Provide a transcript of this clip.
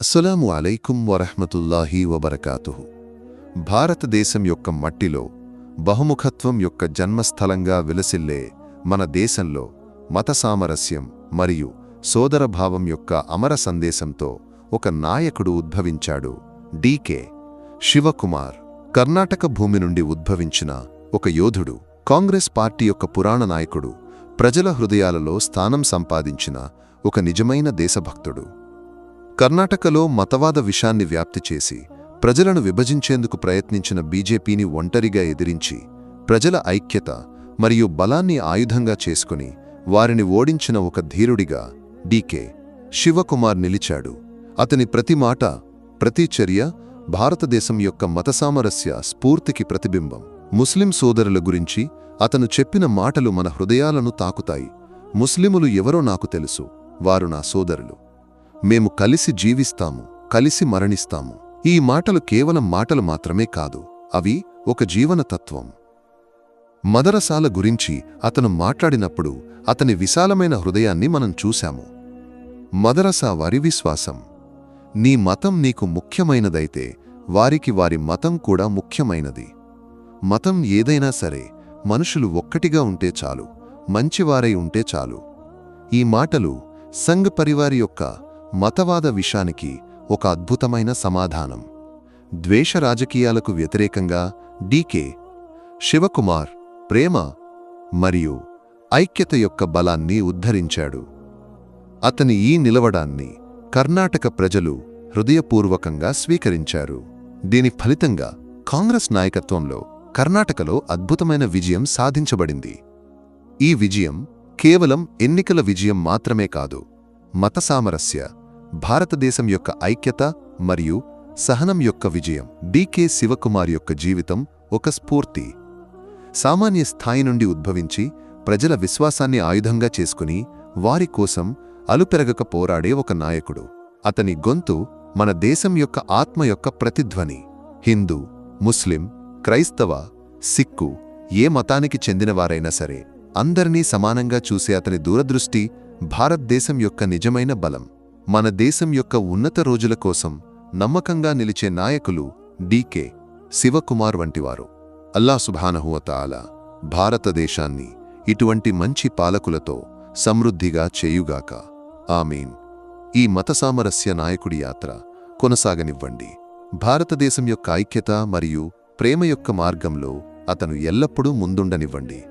అస్సలం అలైకుం వరహ్మతుల్లాహి వబరకాతుహు. భారతదేశం యొక్క మట్టిలో బహుముఖత్వం యొక్క జన్మస్థలంగా విలసిల్లే మన దేశంలో మత సామరస్యం మరియు సోదరభావం యొక్క అమర సందేశంతో ఒక నాయకుడు ఉద్భవించాడు డీకే శివకుమార్. కర్ణాటక భూమి నుండి ఉద్భవించిన ఒక యోధుడు కాంగ్రెస్ పార్టీ యొక్క పురాణ నాయకుడు ప్రజల హృదయాలలో స్థానం సంపాదించిన ఒక నిజమైన దేశభక్తుడు. కర్ణాటకలో మతవాద విషాన్ని వ్యాప్తి చేసి ప్రజలను విభజించేందుకు ప్రయత్నించిన బీజేపీని ఒంటరిగా ఎదిరించి ప్రజల ఐక్యత మరియు బలాన్ని ఆయుధంగా చేసుకుని వారిని ఓడించిన ఒక ధీరుడిగా డీకే శివకుమార్ నిలిచాడు. అతని ప్రతి మాట ప్రతి చర్య భారతదేశం యొక్క మతసామరస్య స్ఫూర్తికి ప్రతిబింబం. ముస్లిం సోదరుల గురించి అతను చెప్పిన మాటలు మన హృదయాలను తాకుతాయి. ముస్లిములు ఎవరో నాకు తెలుసు. వారు నా సోదరులు. మేము కలిసి జీవిస్తాము కలిసి మరణిస్తాము. ఈ మాటలు కేవలం మాటలు మాత్రమే కాదు అవి ఒక జీవన తత్వం మదరసాల గురించి అతను మాట్లాడినప్పుడు అతని విశాలమైన హృదయాన్ని మనం చూశాము. మదరసా వారి విశ్వాసం. నీ మతం నీకు ముఖ్యమైనదైతే వారికి వారి మతం కూడా ముఖ్యమైనది. మతం ఏదైనా సరే మనుషులు ఒక్కటిగా ఉంటే చాలు మంచివారై ఉంటే చాలు. ఈ మాటలు సంఘ్ పరివారి యొక్క మతవాద విషానికి ఒక అద్భుతమైన సమాధానం. ద్వేష రాజకీయాలకు వ్యతిరేకంగా డీకే శివకుమార్ ప్రేమ మరియు ఐక్యత యొక్క బలాన్ని ఉద్ధరించాడు. అతని ఈ నిలవడాన్ని కర్ణాటక ప్రజలు హృదయపూర్వకంగా స్వీకరించారు. దీని ఫలితంగా కాంగ్రెస్ నాయకత్వంలో కర్ణాటకలో అద్భుతమైన విజయం సాధించబడింది. ఈ విజయం కేవలం ఎన్నికల విజయం మాత్రమే కాదు మత సామరస్య భారతదేశం యొక్క ఐక్యత మరియు సహనం యొక్క విజయం. డికే శివకుమార్ యొక్క జీవితం ఒక స్ఫూర్తి. సామాన్య స్థాయి నుండి ఉద్భవించి ప్రజల విశ్వాసాన్ని ఆయుధంగా చేసుకుని వారి కోసం అలుపెరగక పోరాడే ఒక నాయకుడు. అతని గొంతు మన దేశం యొక్క ఆత్మ యొక్క ప్రతిధ్వని. హిందూ ముస్లిం క్రైస్తవ సిక్కు ఏ మతానికి చెందినవారైనా సరే అందరినీ సమానంగా చూసే అతని దూరదృష్టి భారతదేశం యొక్క నిజమైన బలం మన దేశం యొక్క ఉన్నత రోజుల కోసం నమ్మకంగా నిలిచే నాయకులు డీకే శివకుమార్ వంటివారు. అల్లా సుభానహువతాల భారతదేశాన్ని ఇటువంటి మంచి పాలకులతో సమృద్ధిగా చేయుగాక. ఆమీన్. ఈ మత సామరస్య నాయకుడి యాత్ర కొనసాగనివ్వండి. భారతదేశం యొక్క ఐక్యత మరియు ప్రేమ యొక్క మార్గంలో అతను ఎల్లప్పుడూ ముందుండనివ్వండి.